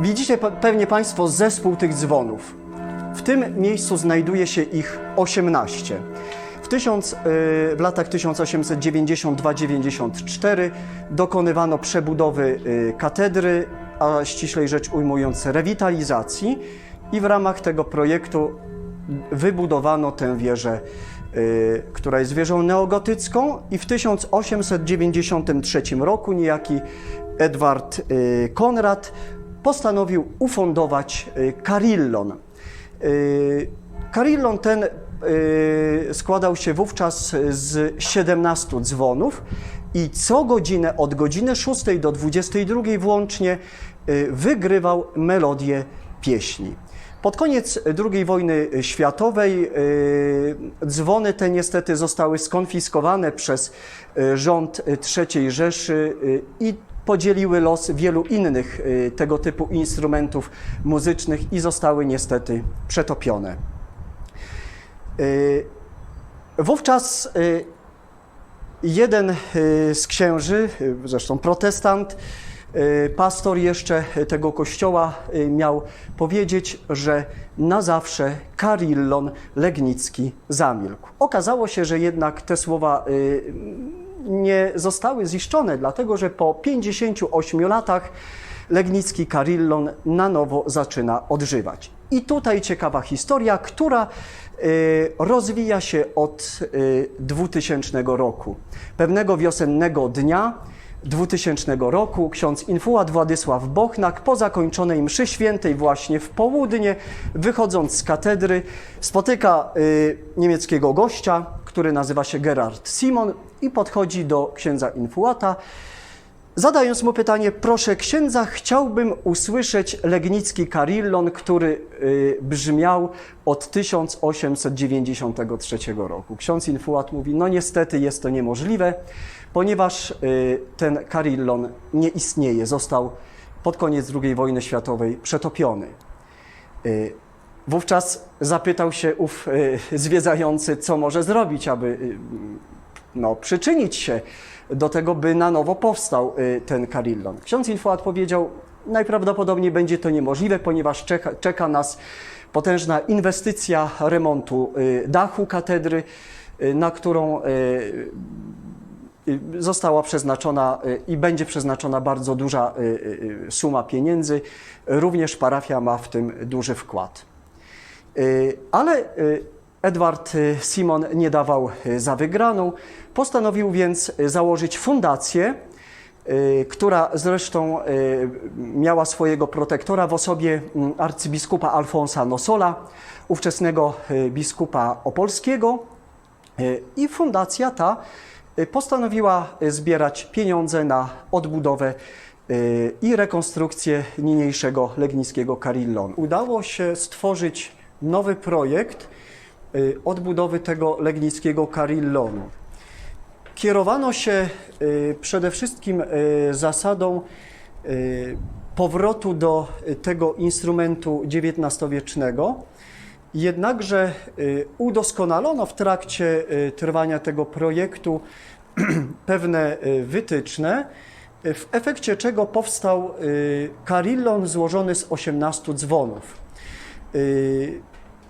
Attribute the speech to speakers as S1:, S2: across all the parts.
S1: Widzicie pe- pewnie Państwo zespół tych dzwonów. W tym miejscu znajduje się ich 18. W, tysiąc, y, w latach 1892-94 dokonywano przebudowy y, katedry, a ściślej rzecz ujmując rewitalizacji i w ramach tego projektu wybudowano tę wieżę, y, która jest wieżą neogotycką i w 1893 roku niejaki Edward Konrad postanowił ufundować y, Carillon. Y, Carillon ten y, składał się wówczas z 17 dzwonów i co godzinę od godziny 6 do 22 włącznie wygrywał melodię pieśni. Pod koniec II wojny światowej dzwony te niestety zostały skonfiskowane przez rząd III Rzeszy i podzieliły los wielu innych y, tego typu instrumentów muzycznych i zostały niestety przetopione. Y, Wówczas y, jeden z księży, zresztą protestant, pastor jeszcze tego kościoła miał powiedzieć, że na zawsze Karillon Legnicki zamilkł. Okazało się, że jednak te słowa nie zostały ziszczone, dlatego że po 58 latach Legnicki Karillon na nowo zaczyna odżywać. I tutaj ciekawa historia, która y, rozwija się od y, 2000 roku. Pewnego wiosennego dnia 2000 roku ksiądz infułat Władysław Bochnak po zakończonej mszy świętej właśnie w południe, wychodząc z katedry, spotyka y, niemieckiego gościa, który nazywa się Gerard Simon i podchodzi do księdza infułata, zadając mu pytanie, proszę księdza, chciałbym usłyszeć Legnicki Carillon, który y, brzmiał od 1893 roku. Ksiądz infułat mówi, no niestety jest to niemożliwe, ponieważ y, ten Carillon nie istnieje, został pod koniec II wojny światowej przetopiony. Y, Wówczas zapytał się ów y, zwiedzający, co może zrobić, aby y, no, przyczynić się do tego, by na nowo powstał y, ten Carillon. Ksiądz Infuat powiedział, najprawdopodobniej będzie to niemożliwe, ponieważ czeka, czeka nas potężna inwestycja remontu dachu katedry, na którą została przeznaczona i będzie przeznaczona bardzo duża suma pieniędzy. Również parafia ma w tym duży wkład. Y, Ale y, Edward y, Simon nie dawał za wygraną. Postanowił więc założyć fundację, która zresztą miała swojego protektora w osobie mm, arcybiskupa Alfonsa Nosola, ówczesnego biskupa opolskiego. I fundacja ta postanowiła zbierać pieniądze na odbudowę i rekonstrukcję niniejszego legnickiego Carillonu. Udało się stworzyć nowy projekt y, odbudowy tego legnickiego Carillonu. Kierowano się y, przede wszystkim y, zasadą powrotu do tego instrumentu XIX-wiecznego, jednakże udoskonalono w trakcie trwania tego projektu pewne wytyczne, w efekcie czego powstał carillon złożony z 18 dzwonów.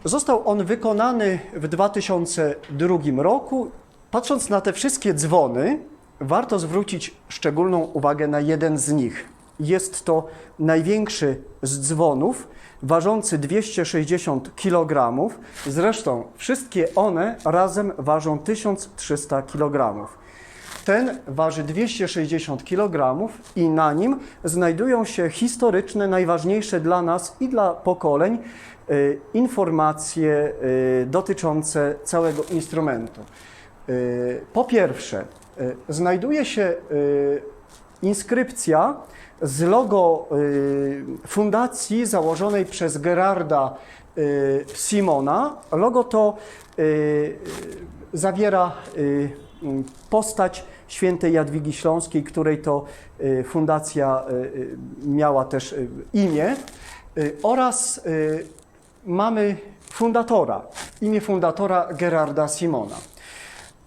S1: Został on wykonany w 2002 roku. Patrząc na te wszystkie dzwony, warto zwrócić szczególną uwagę na jeden z nich. Jest to największy z dzwonów, ważący 260 kg. Zresztą wszystkie one razem ważą 1300 kg. Ten waży 260 kg i na nim znajdują się historyczne, najważniejsze dla nas i dla pokoleń informacje y, dotyczące całego instrumentu. Y, Po pierwsze, y, znajduje się y, inskrypcja z logo y, fundacji założonej przez Gerarda y, Simona. Logo to y, zawiera y, postać świętej Jadwigi Śląskiej, której to y, fundacja y, y, miała też y, imię. Y, Oraz y, mamy fundatora, imię fundatora Gerarda Simona.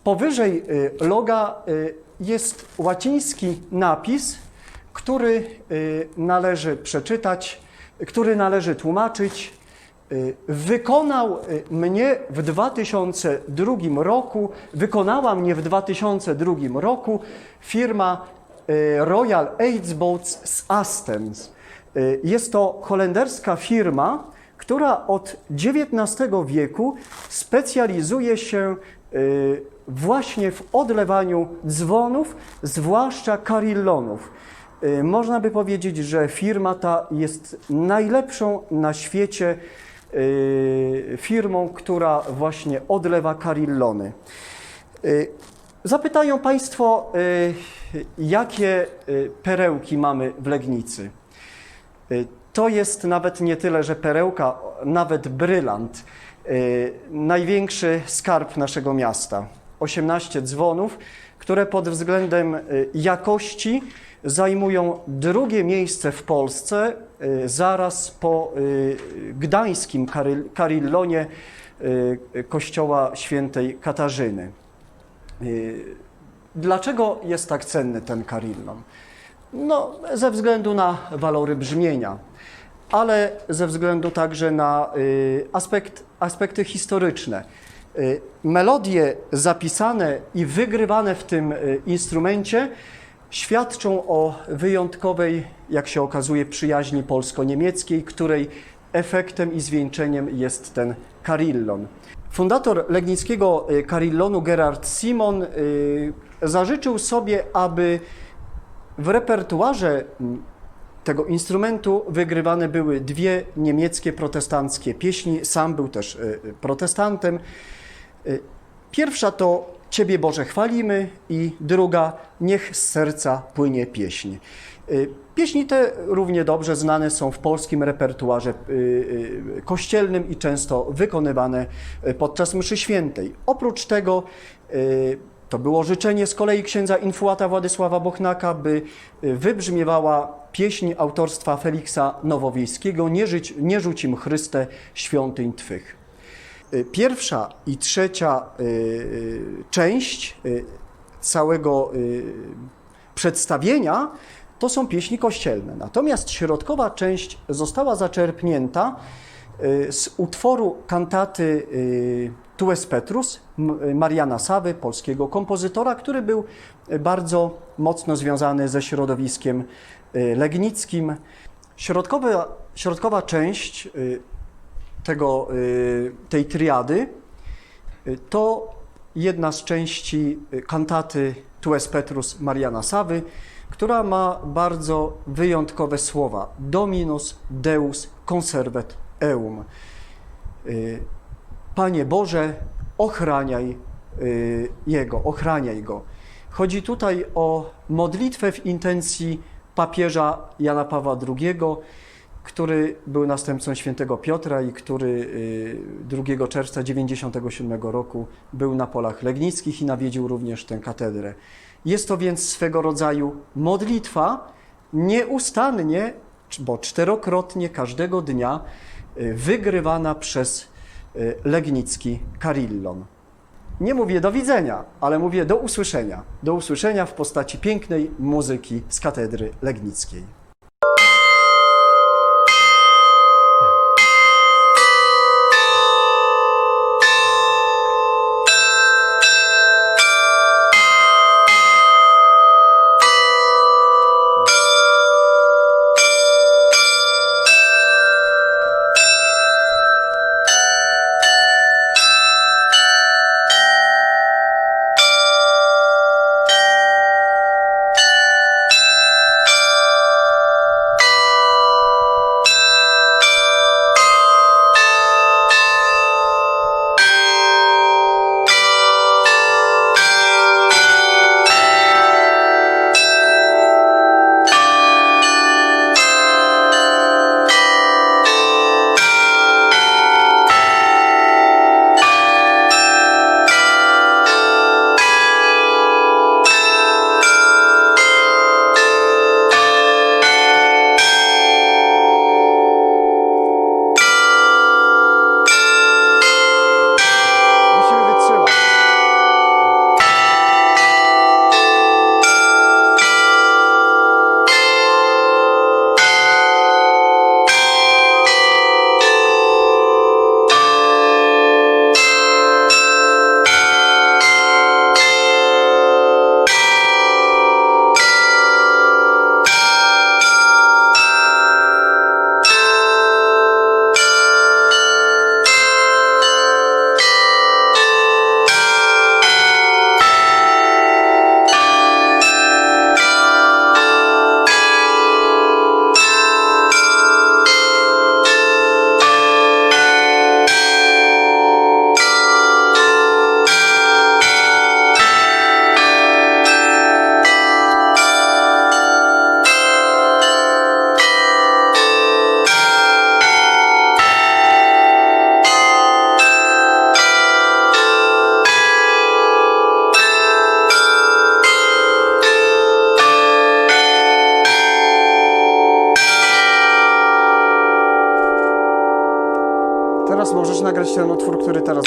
S1: Powyżej y, loga y, jest łaciński napis, który y, należy przeczytać który należy tłumaczyć. Wykonał mnie w 2002 roku, wykonała mnie w 2002 roku firma Royal AIDS Boats z Astens. Jest to holenderska firma, która od XIX wieku specjalizuje się y, właśnie w odlewaniu dzwonów, zwłaszcza carillonów. Y, Można by powiedzieć, że firma ta jest najlepszą na świecie y, firmą, która właśnie odlewa carillony. Y, Zapytają Państwo, jakie perełki mamy w Legnicy. To jest nawet nie tyle, że perełka, nawet brylant. Y, Największy skarb naszego miasta. 18 dzwonów, które pod względem y, jakości zajmują drugie miejsce w Polsce, y, zaraz po gdańskim Karillonie kościoła świętej Katarzyny. Dlaczego jest tak cenny ten Carillon? No, ze względu na walory brzmienia, ale ze względu także na y, aspekt, aspekty historyczne. Y, melodie zapisane i wygrywane w tym y, instrumencie świadczą o wyjątkowej, jak się okazuje, przyjaźni polsko-niemieckiej, której efektem i zwieńczeniem jest ten Carillon. Fundator legnickiego Carillonu Gerard Simon zażyczył sobie, aby w repertuarze tego instrumentu wygrywane były dwie niemieckie protestanckie pieśni. Sam był też y, y, protestantem. Y, Pierwsza to Ciebie Boże chwalimy i druga Niech z serca płynie pieśń. Pieśni te równie dobrze znane są w polskim repertuarze kościelnym i często wykonywane podczas mszy świętej. Oprócz tego to było życzenie z kolei księdza infuata Władysława Bochnaka, by y, wybrzmiewała pieśń autorstwa Feliksa Nowowiejskiego Nie, żyć, nie rzuć im Chryste świątyń Twych. Y, Pierwsza i trzecia y, część całego przedstawienia to są pieśni kościelne. Natomiast środkowa część została zaczerpnięta z utworu kantaty Tues Petrus Mariana Sawy, polskiego kompozytora, który był y, bardzo mocno związany ze środowiskiem y, legnickim. Środkowa, środkowa część y, tego, tej triady to jedna z części kantaty Tues Petrus Mariana Sawy, która ma bardzo wyjątkowe słowa Dominus Deus conservet eum. Y, Panie Boże, ochraniaj y, Jego, ochraniaj Go. Chodzi tutaj o modlitwę w intencji papieża Jana Pawła II, który był następcą świętego Piotra i który y, 2 czerwca 97 roku był na polach legnickich i nawiedził również tę katedrę. Jest to więc swego rodzaju modlitwa nieustannie, bo czterokrotnie każdego dnia y, wygrywana przez y, legnicki Carillon. Nie mówię do widzenia, ale mówię do usłyszenia. Do usłyszenia w postaci pięknej muzyki z katedry legnickiej.
S2: Ten utwór, który teraz.